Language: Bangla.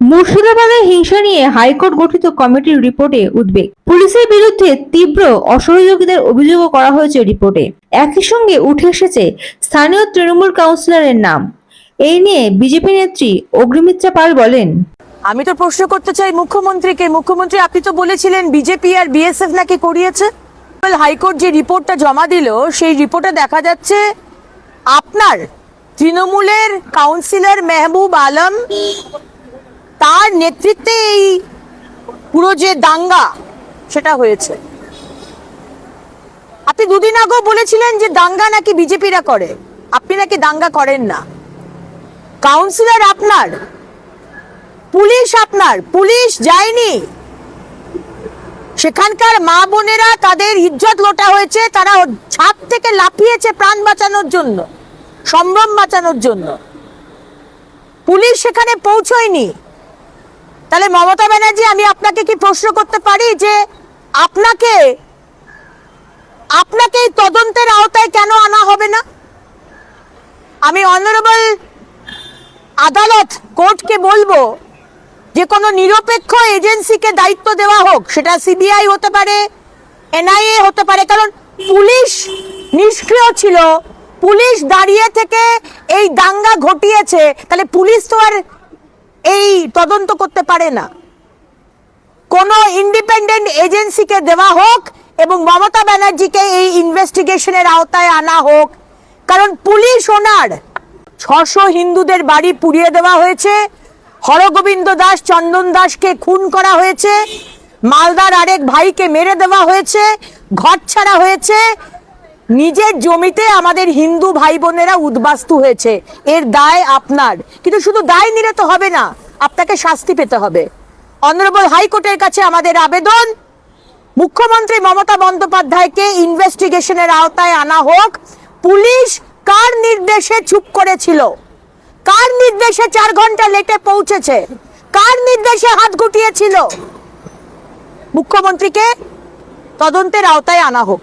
মুর্শিদাবাদের হিংসা নিয়ে হাইকোর্ট গঠিত কমিটির রিপোর্টে উদ্বেগ। পুলিশের বিরুদ্ধে তীব্র অসহযোগিতার অভিযোগও করা হয়েছে রিপোর্টে। একই সঙ্গে উঠে এসেছে স্থানীয় তৃণমূল কাউন্সিলরের নাম। এই নিয়ে বিজেপি নেত্রী অগ্নিমিত্রা পাল বলেন, আমি তো প্রশ্ন করতে চাই মুখ্যমন্ত্রীকে। মুখ্যমন্ত্রী, আপনি তো বলেছিলেন বিজেপি আর বিএসএফ নাকি করিয়েছে। হাইকোর্ট যে রিপোর্টটা জমা দিল, সেই রিপোর্টে দেখা যাচ্ছে আপনার তৃণমূলের কাউন্সিলর মেহবুব আলম তার নেতৃত্বে এই পুরো যে দাঙ্গা, সেটা হয়েছে। আপনি দুদিন আগেও বলেছিলেন যে দাঙ্গা নাকি বিজেপিরা করে। আপনি নাকি দাঙ্গা করেন না। কাউন্সিলর আপনার, পুলিশ আপনার, পুলিশ যায়নি। সেখানকার মা বোনেরা তাদের ইজ্জত লোটা হয়েছে, তারা ছাদ থেকে লাফিয়েছে প্রাণ বাঁচানোর জন্য, সম্ভ্রম বাঁচানোর জন্য। পুলিশ সেখানে পৌঁছয়নি। তাহলে মমতা ব্যানার্জি, আমি আপনাকে কি প্রশ্ন করতে পারি যে আপনাকে আপনাকে এই তদন্তের আওতায় কেন আনা হবে না? আমি অনারেবল আদালত, কোর্টকে বলব, যে কোনো নিরপেক্ষ এজেন্সিকে দায়িত্ব দেওয়া হোক, সেটা সিবিআই হতে পারে, এনআইএ হতে পারে, কারণ পুলিশ নিষ্ক্রিয় ছিল, পুলিশ দাঁড়িয়ে থেকে এই দাঙ্গা ঘটিয়েছে, তাহলে পুলিশ তো আর এই তদন্ত করতে পারে না। কোনো ইন্ডিপেন্ডেন্ট এজেন্সিকে দেওয়া হোক এবং মমতা ব্যানার্জিকে এই ইনভেস্টিগেশনের আওতায় আনা হোক। কারণ পুলিশ ওনার ছশো হিন্দুদের বাড়ি পুড়িয়ে দেওয়া হয়েছে। হরগোবিন্দ দাস, চন্দন দাসকে খুন করা হয়েছে। মালদার আরেক ভাইকে মেরে দেওয়া হয়েছে। ঘর ছাড়া হয়েছে। নিজের জমিতে আমাদের হিন্দু ভাই বোনেরা উদ্বাস্তু হয়েছে। এর দায় আপনার। কিন্তু শুধু দায় নিলে তো হবে না, আপনাকে শাস্তি পেতে হবে। অনারেবল হাইকোর্টের কাছে আমাদের আবেদন। মুখ্যমন্ত্রী মমতা বন্দ্যোপাধ্যায়কে ইনভেস্টিগেশনের আওতায় আনা হোক। পুলিশ কার নির্দেশে চুপ করেছিল? কার নির্দেশে চার ঘণ্টা লেটে পৌঁছেছে? কার নির্দেশে হাত গুটিয়েছিল? মুখ্যমন্ত্রীকে তদন্তের আওতায় আনা হোক।